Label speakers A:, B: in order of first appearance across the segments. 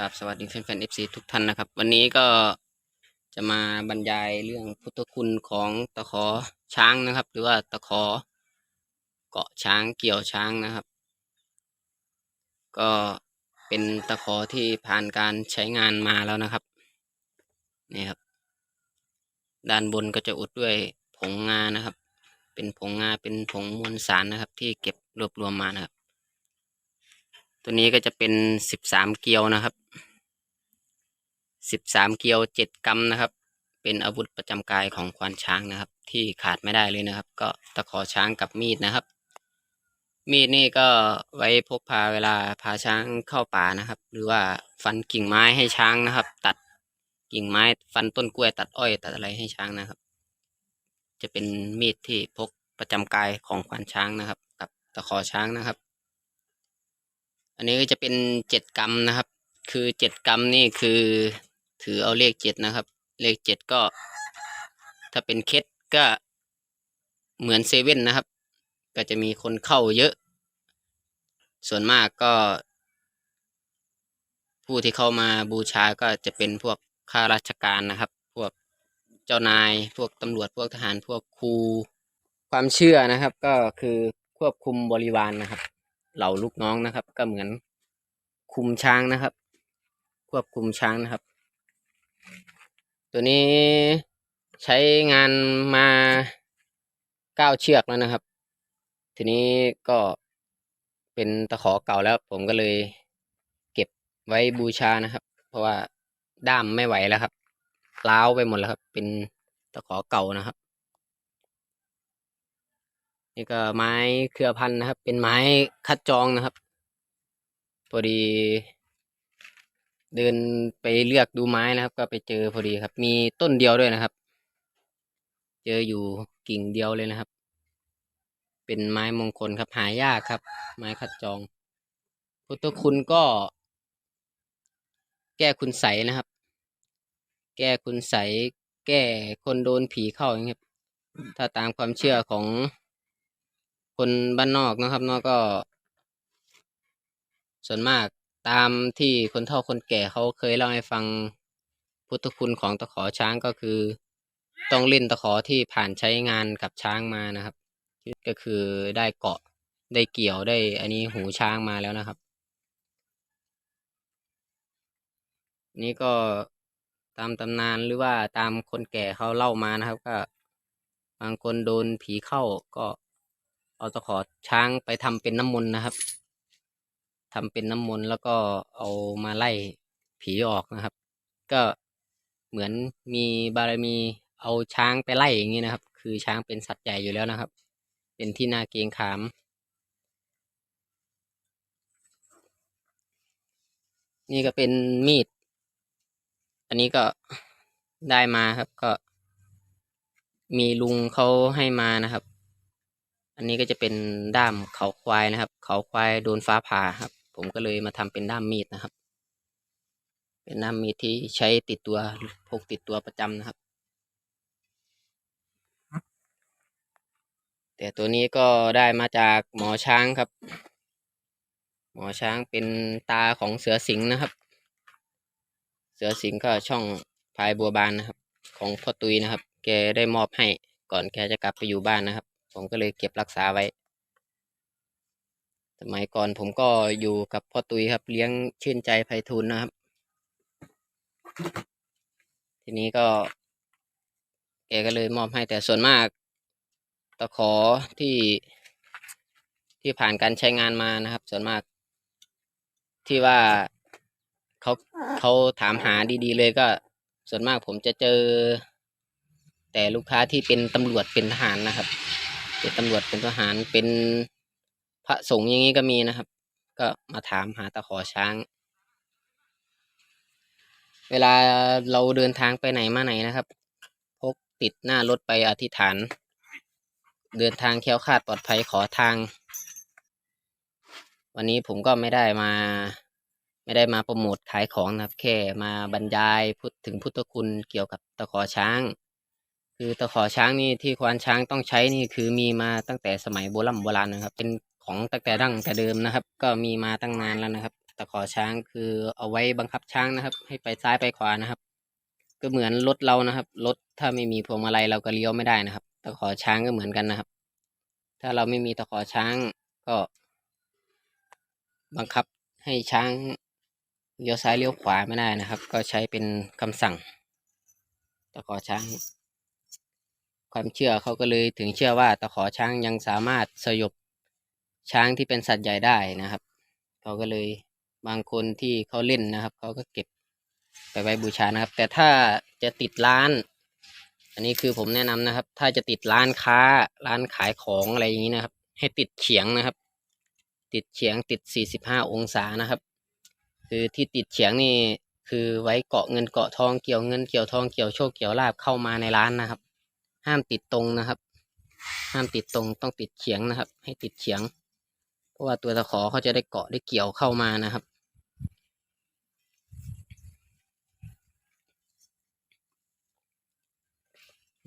A: กับสวัสดีแฟนๆ FC ทุกท่านนะครับ วันนี้ก็จะมาบรรยายเรื่องพุทธคุณของตะขอช้างนะครับ หรือว่าตะขอเกาะช้างเกี่ยวช้างนะครับ ก็เป็นตะขอที่ผ่านการใช้งานมาแล้วนะครับนี่ครับ ด้านบนก็จะอุดด้วยผงงานะครับ เป็นผงงาเป็นผงมวลสารนะครับ ที่เก็บรวบรวมมานะครับ ตัวนี้ก็จะเป็นสิบสามเกลียวนะครับสิบสามเกลียวเจ็ดกำนะครับ เป็นอาวุธประจำกายของควานช้างนะครับ ที่ขาดไม่ได้เลยนะครับ ก็ตะขอช้างกับมีดนะครับ มีดนี่ก็ไว้พกพาเวลาพาช้างเข้าป่านะครับ หรือว่าฟันกิ่งไม้ให้ช้างนะครับ ตัดกิ่งไม้ฟันต้นกล้วยตัดอ้อยตัดอะไรให้ช้างนะครับ จะเป็นมีดที่พกประจำกายของควานช้างนะครับ กับตะขอช้างนะครับ อันนี้ก็จะเป็นเจ็ดกรัมนะครับ คือเจ็ดกรัมนี่คือ ถือเอาเลขเจ็ดนะครับ เลขเจ็ดก็ ถ้าเป็นเคสก็เหมือนเซเว่นนะครับ ก็จะมีคนเข้าเยอะ ส่วนมากก็ ผู้ที่เข้ามาบูชาก็จะเป็นพวกข้าราชการนะครับ พวกเจ้านาย พวกตำรวจ พวกทหาร พวกครู ความเชื่อนะครับ ก็คือควบคุมบริวารนะครับ เหล่าลูกน้องนะครับ ก็เหมือนคุมช้างนะครับ ควบคุมช้างนะครับ ตัวนี้ใช้งานมาเก้าเชือกแล้วนะครับ ทีนี้ก็เป็นตะขอเก่าแล้ว ผมก็เลยเก็บไว้บูชานะครับ เพราะว่าด้ามไม่ไหวแล้วครับล้าวไปหมดแล้วครับ เป็นตะขอเก่านะครับ นี่ก็ไม้เครือพันธุ์นะครับ เป็นไม้คัดจองนะครับพอดี เดินไปเลือกดูไม้นะครับ ก็ไปเจอพอดีครับ มีต้นเดียวด้วยนะครับ เจออยู่กิ่งเดียวเลยนะครับ เป็นไม้มงคลครับหายากครับ ไม้คัดจอง พุทธคุณก็ แก้คุณใสนะครับ แก้คุณใส แก้คนโดนผีเข้าอย่างเงี้ยถ้าตามความเชื่อของ คนบ้านนอกนะครับเนอกก็ ส่วนมากตามที่คนเฒ่าคนแก่เขาเคยเล่าให้ฟังพุทธคุณของตะขอช้างก็คือ ต้องเล่นตะขอที่ผ่านใช้งานกับช้างมานะครับ ก็คือได้เกาะได้เกี่ยวได้ อันนี้หูช้างมาแล้วนะครับ นี่ก็ตามตำนานหรือว่าตามคนแก่เขาเล่ามานะครับ ก็ บางคนโดนผีเข้าก็ เอาตะขอช้างไปทำเป็นน้ำมนต์นะครับทำเป็นน้ำมนต์แล้วก็เอามาไล่ผีออกนะครับ ก็เหมือนมีบารมีเอาช้างไปไล่อย่างนี้นะครับ คือช้างเป็นสัตว์ใหญ่อยู่แล้วนะครับ เป็นที่น่าเกรงขาม นี่ก็เป็นมีด อันนี้ก็ได้มาครับก็มีลุงเขาให้มานะครับ อันนี้ก็จะเป็นด้ามเขาควายนะครับ เขาควายโดนฟ้าผ่าครับ ผมก็เลยมาทำเป็นด้ามมีดนะครับ เป็นด้ามมีดที่ใช้ติดตัวพกติดตัวประจำนะครับ แต่ตัวนี้ก็ได้มาจากหมอช้างครับ หมอช้างเป็นตาของเสือสิงห์นะครับ เสือสิงห์ก็ช่องพายบัวบานนะครับ ของพ่อตุยนะครับ แกได้มอบให้ก่อนแกจะกลับไปอยู่บ้านนะครับ ผมก็เลยเก็บรักษาไว้ สมัยก่อนผมก็อยู่กับพ่อตุยครับ เลี้ยงชื่นใจไพฑูรย์นะครับ ทีนี้ก็แกก็เลยมอบให้แต่ส่วนมากตะขอที่ที่ผ่านการใช้งานมานะครับ ส่วนมาก ที่ว่าเขาเขาถามหาดีๆ เลยก็ ส่วนมากผมจะเจอ แต่ลูกค้าที่เป็นตำรวจเป็นทหารนะครับ เป็นตำรวจเป็นทหารเป็นพระสงฆ์อย่างนี้ก็มีนะครับ ก็มาถามหาตะขอช้าง เวลาเราเดินทางไปไหนมาไหนนะครับ พกติดหน้ารถไปอธิษฐาน เดินทางแค้วคาดปลอดภัยขอทาง วันนี้ผมก็ไม่ได้มา ไม่ได้มาโปรโมทขายของนะครับ แค่มาบรรยายพูดถึงพุทธคุณเกี่ยวกับตะขอช้าง คือตะขอช้างนี่ที่ควานช้างต้องใช้นี่คือมีมาตั้งแต่สมัยโบราณโบราณนะครับ เป็นของตั้งแต่ดั้งแต่เดิมนะครับ ก็มีมาตั้งนานแล้วนะครับตตะขอช้างคือเอาไว้บังคับช้างนะครับ ให้ไปซ้ายไปขวานะครับ ก็เหมือนรถเรานะครับรถถ้าไม่มีพวงมาลัยเราก็เลี้ยวไม่ได้นะครับ ตะขอช้างก็เหมือนกันนะครับ ถ้าเราไม่มีตะขอช้างก็ บังคับให้ช้างเลี้ยวซ้ายเลี้ยวขวาไม่ได้นะครับ ก็ใช้เป็นคำสั่งตะขอช้าง ความเชื่อเขาก็เลยถึงเชื่อว่าตะขอช้างยังสามารถสยบช้างที่เป็นสัตว์ใหญ่ได้นะครับเขาก็เลยบางคนที่เขาเล่นนะครับเขาก็เก็บไปไว้บูชานะครับ แต่ถ้าจะติดร้าน อันนี้คือผมแนะนำนะครับ ถ้าจะติดร้านค้าร้านขายของอะไรอย่างนี้นะครับ ให้ติดเฉียงนะครับ ติดเฉียงติด 45 องศานะครับ คือที่ติดเฉียงนี่คือไว้เกาะเงินเกาะทองเกี่ยวเงินเกี่ยวทองเกี่ยวโชคเกี่ยวลาบเข้ามาในร้านนะครับ ห้ามติดตรงนะครับ ห้ามติดตรงต้องติดเฉียงนะครับ ให้ติดเฉียง เพราะว่าตัวตะขอเขาจะได้เกาะได้เกี่ยวเข้ามานะครับ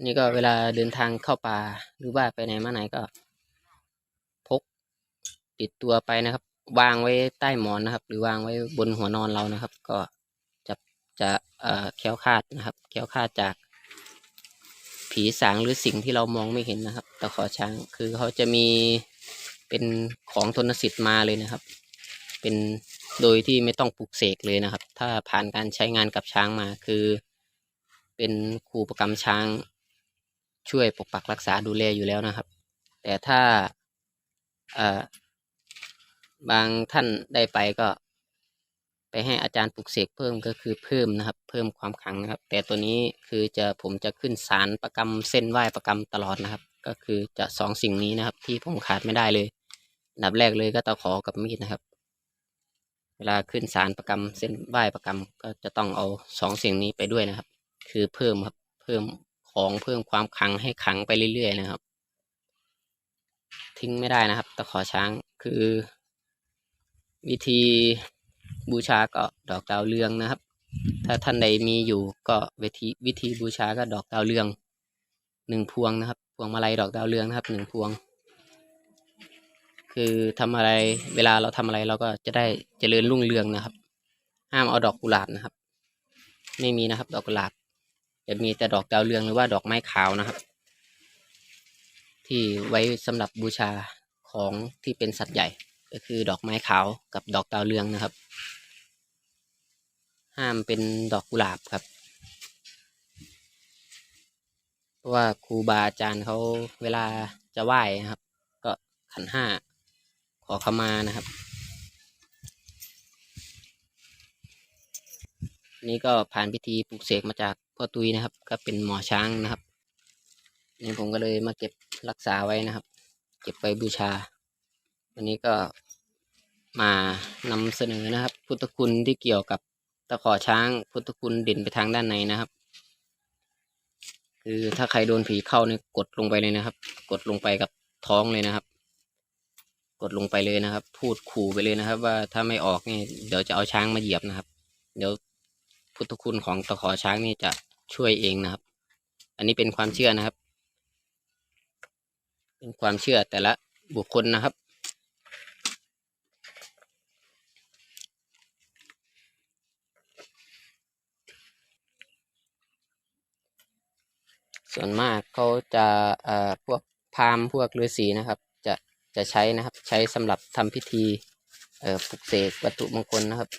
A: นี่ก็เวลาเดินทางเข้าป่าหรือว่าไปไหนมาไหนก็ พกติดตัวไปนะครับ วางไว้ใต้หมอนนะครับ หรือวางไว้บนหัวนอนเรานะครับ ก็จะจะเอ่อแคล้วคลาดนะครับแคล้วคลาดจาก ผีสางหรือสิ่งที่เรามองไม่เห็นนะครับตะขอช้างคือเขาจะมีเป็นของทนสิทธิ์มาเลยนะครับ เป็นโดยที่ไม่ต้องปลุกเสกเลยนะครับ ถ้าผ่านการใช้งานกับช้างมาคือ เป็นครูประกำช้าง ช่วยปกปักรักษาดูแลอยู่แล้วนะครับ แต่ถ้าบางท่านได้ไปก็ ไปให้อาจารย์ปลุกเสกเพิ่มก็คือเพิ่มนะครับ เพิ่มความขังนะครับ แต่ตัวนี้คือจะผมจะขึ้นสารประกำเส้นไหวประกำตลอดนะครับ ก็คือจะสองสิ่งนี้นะครับ ที่ผมขาดไม่ได้เลยอันดับแรกเลยก็ตะขอกับมีดนะครับ เวลาขึ้นสารประกำเส้นไหวประกำก็จะต้องเอาสองสิ่งนี้ไปด้วยนะครับ คือเพิ่มครับเพิ่มของเพิ่มความขังให้ขังไปเรื่อยๆนะครับ ทิ้งไม่ได้นะครับตะขอช้างคือวิธี บูชาก็ดอกดาวเรืองนะครับ ถ้าท่านใดมีอยู่ก็วิธีวิธีบูชาก็ดอกดาวเรืองหนึ่งพวงนะครับ พวงมาลัยดอกดาวเรืองนะครับหนึ่งพวง คือทำอะไรเวลาเราทำอะไรเราก็จะได้เจริญรุ่งเรืองนะครับ ห้ามเอาดอกกุหลาบนะครับ ไม่มีนะครับ ดอกกุหลาบจะมีแต่ดอกดาวเรืองหรือว่าดอกไม้ขาวนะครับ ที่ไว้สำหรับบูชาของที่เป็นสัตว์ใหญ่ ก็คือดอกไม้ขาวกับดอกดาวเรืองนะครับ ห้ามเป็นดอกกุหลาบครับเพราะว่าครูบาอาจารย์เขาเวลาจะไหว้นะครับ ก็ขันห้าขอขมานะครับ นี่ก็ผ่านพิธีปลุกเสกมาจากพ่อตุยนะครับ ก็เป็นหมอช้างนะครับนี่ผมก็เลยมาเก็บรักษาไว้นะครับ เก็บไว้บูชา วันนี้ก็มานำเสนอนะครับ พุทธคุณที่เกี่ยวกับตะขอช้าง พุทธคุณเด่นไปทางด้านในนะครับ คือถ้าใครโดนผีเข้าเนี่ยกดลงไปเลยนะครับ กดลงไปกับท้องเลยนะครับ กดลงไปเลยนะครับ พูดขู่ไปเลยนะครับ ว่าถ้าไม่ออกนี่เดี๋ยวจะเอาช้างมาเหยียบนะครับ เดี๋ยวพุทธคุณของตะขอช้างนี่จะช่วยเองนะครับ อันนี้เป็นความเชื่อนะครับ เป็นความเชื่อแต่ละบุคคลนะครับ ส่วนมากเขาจะเอ่อพวกพราหมณ์พวกฤาษีนะครับ จะจะใช้นะครับ ใช้สำหรับทำพิธีเอ่อปลุกเสกวัตถุมงคลนะครับ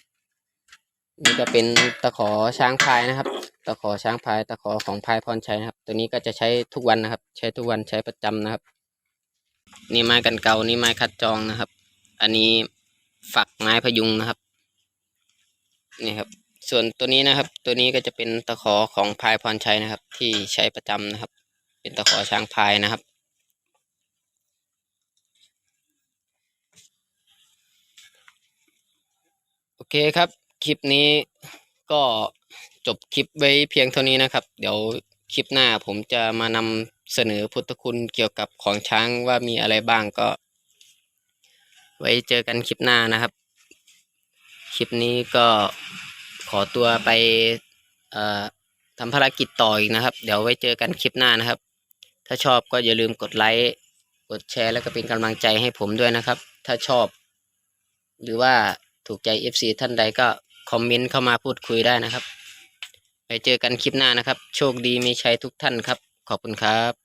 A: นี่ก็เป็นตะขอช้างพายนะครับ ตะขอช้างพาย ตะขอของพายพรชัยนะครับ ตัวนี้ก็จะใช้ทุกวันนะครับ ใช้ทุกวันใช้ประจำนะครับ นี่ไม้กันเกานี่ไม้คัดจองนะครับ อันนี้ฝักไม้พยุงนะครับ นี่ครับ ส่วนตัวนี้นะครับ ตัวนี้ก็จะเป็นตะขอของพายพรชัยนะครับ ที่ใช้ประจำนะครับ เป็นตะขอช้างพายนะครับ โอเคครับ คลิปนี้ก็จบคลิปไว้เพียงเท่านี้นะครับ เดี๋ยวคลิปหน้าผมจะมานำเสนอพุทธคุณเกี่ยวกับของช้างว่ามีอะไรบ้างก็ ไว้เจอกันคลิปหน้านะครับ คลิปนี้ก็ อตัวไปทำภารกิจต่ออีกนะครับ เดี๋ยวไว้เจอกันคลิปหน้านะครับ ถ้าชอบก็อย่าลืมกดไลค์กดแชร์แล้วก็เป็นกำลังใจให้ผมด้วยนะครับ ถ้าชอบ หรือว่าถูกใจ FC ท่านใดก็คอมเมนต์เข้ามาพูดคุยได้นะครับ ไปเจอกันคลิปหน้านะครับ โชคดีมีชัยทุกท่านครับ ขอบคุณครับ